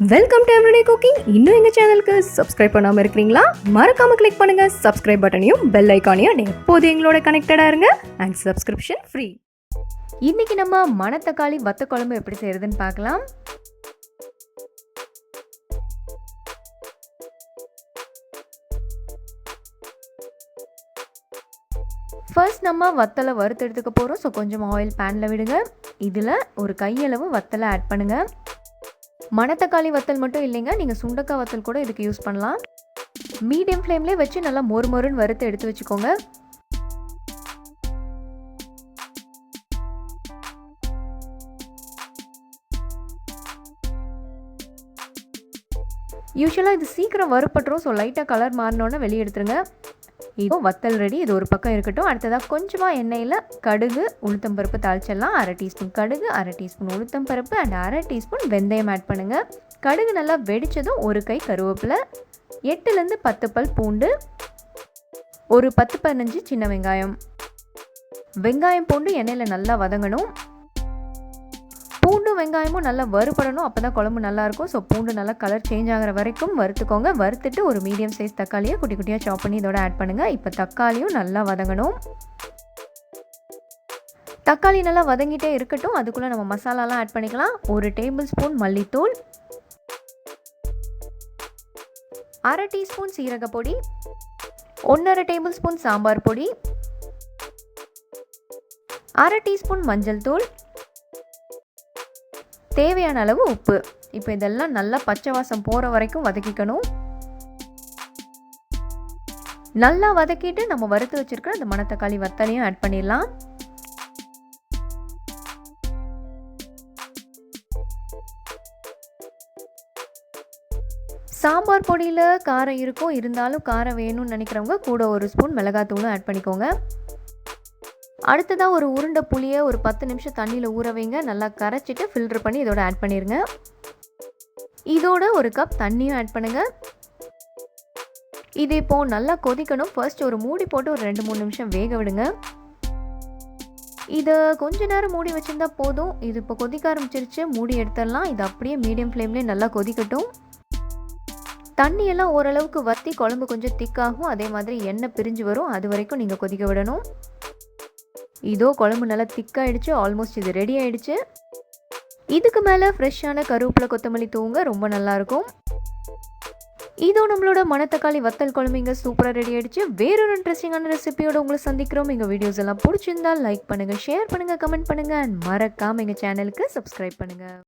Welcome to everyday cooking இன்னும் எங்கள் சேனலுக்கு சப்ஸ்கிரைப் பண்ணாமல் இருக்கிறீங்களா? மறக்காமல் கிளிக் பண்ணுங்கள் சப்ஸ்கிரைப் பட்டனையும் பெல் ஐக்கானையும் எப்போது எங்களோட கனெக்டடாக இருங்க. அண்ட் சப்ஸ்கிரிப்ஷன் ஃப்ரீ இன்னைக்கு நம்ம மணத்தக்காளி வத்த குழம்பு எப்படி செய்யறதுன்னு பார்க்கலாம். ஃபர்ஸ்ட் நம்ம வத்தலை வறுத்து எடுத்துக்க போகிறோம் ஸோ கொஞ்சம் ஆயில் பேனில் விடுங்க. இதில் ஒரு கையளவு வத்தலை ஆட் பண்ணுங்கள் மணத்தக்காளி வத்தல் மட்டும் இல்லைங்க நீங்கள் சுண்டக்காய் வத்தல் கூட இதுக்கு யூஸ் பண்ணலாம். மீடியம் ஃப்ளேம்லேயே வச்சு நல்லா மொறு மொறுன்னு வறுத்து எடுத்து வச்சுக்கோங்க. யூஸ்வலாக இது சீக்கிரம் வறுப்பட்டுரும் ஸோ லைட்டாக கலர் மாறினோன்னே வெளியே எடுத்துருங்க. இப்போ வத்தல் ரெடி இது ஒரு பக்கம் இருக்கட்டும். அடுத்ததாக கொஞ்சமாக எண்ணெயில் கடுகு உளுத்தம் பருப்பு தாளிச்சிடலாம். அரை டீஸ்பூன் கடுகு அரை டீஸ்பூன் உளுத்தம் பருப்பு அண்ட் அரை டீஸ்பூன் வெந்தயம் ஆட் பண்ணுங்கள் கடுகு நல்லா வெடித்ததும் ஒரு கை கருவேப்பிலை எட்டுலேருந்து பத்து பல் பூண்டு ஒரு பத்து பதினஞ்சு சின்ன வெங்காயம். வெங்காயம் பூண்டு எண்ணெயில் நல்லா வதங்கணும். பூண்டும் வெங்காயமும் நல்லா வறுபடணும். அப்போ தான் குழம்பு நல்லாயிருக்கும். ஸோ பூண்டு நல்லா கலர் சேஞ்ச் ஆகிற வரைக்கும் வறுத்துக்கோங்க. வறுத்துட்டு ஒரு மீடியம் சைஸ் தக்காளியை குட்டி குட்டியாக சாப் பண்ணி இதோட ஆட் பண்ணுங்கள் இப்போ தக்காளியும் நல்லா வதங்கணும். தக்காளி நல்லா வதங்கிட்டே இருக்கட்டும். அதுக்குள்ளே நம்ம மசாலாலாம் ஆட் பண்ணிக்கலாம். ஒரு டேபிள் ஸ்பூன் மல்லித்தூள். அரை டீஸ்பூன் சீரக பொடி. ஒன்றரை டேபிள் ஸ்பூன் சாம்பார் பொடி. அரை டீஸ்பூன் மஞ்சள் தூள். தேவையான அளவு உப்பு. இப்போ இதெல்லாம் நல்லா பச்சை வாசம் போகிற வரைக்கும் வதக்கிக்கணும். நல்லா வதக்கிட்டு நம்ம வறுத்து வச்சிருக்கிற அந்த மணத்தக்காளி வத்தலையும் ஆட் பண்ணிடலாம். சாம்பார் பொடியில் காரம் இருக்கும். இருந்தாலும் காரம் வேணும்னு நினைக்கிறவங்க கூட ஒரு ஸ்பூன் மிளகாத்தூளும் ஆட் பண்ணிக்கோங்க. அடுத்ததாக ஒரு உருண்டை புளியை ஒரு பத்து நிமிஷம் தண்ணியில் ஊற வைங்க. நல்லா கரைச்சிட்டு ஃபில்டர் பண்ணி இதோட ஆட் பண்ணிடுங்க இதோட ஒரு கப் தண்ணியும் ஆட் பண்ணுங்கள் இது இப்போ நல்லா கொதிக்கணும். ஃபர்ஸ்ட் ஒரு மூடி போட்டு ஒரு ரெண்டு மூணு நிமிஷம் வேக விடுங்க. இதை கொஞ்ச நேரம் மூடி வச்சுருந்தா போதும். இது இப்போ கொதிக்க ஆரம்பிச்சிருச்சு. மூடி எடுத்துடலாம். இது அப்படியே மீடியம் ஃப்ளேம்லேயே நல்லா கொதிக்கட்டும். தண்ணியெல்லாம் ஓரளவுக்கு வற்றி குழம்பு கொஞ்சம் திக்காகும் அதே மாதிரி எண்ணெய் பிரிஞ்சு வரும். அது வரைக்கும் நீங்கள் கொதிக்க விடணும். இதோ குழம்பு நல்லா திக்காயிடுச்சு ஆல்மோஸ்ட் இது ரெடி ஆயிடுச்சு. இதுக்கு மேலே ஃப்ரெஷ்ஷான கருவேப்பிலை கொத்தமல்லி தூங்க ரொம்ப நல்லாயிருக்கும். இதோ நம்மளோட மணத்தக்காளி வத்தல் குழம்பு இங்கே சூப்பராக ரெடி ஆகிடுச்சு வேறொரு இன்ட்ரெஸ்டிங்கான ரெசிபியோட உங்களை சந்திக்கிறோம். எங்கள் வீடியோஸ் எல்லாம் பிடிச்சிருந்தா லைக் பண்ணுங்கள் ஷேர் பண்ணுங்கள் கமெண்ட் பண்ணுங்கள் அண்ட் மறக்காமல் எங்கள் சேனலுக்கு சப்ஸ்கிரைப் பண்ணுங்கள்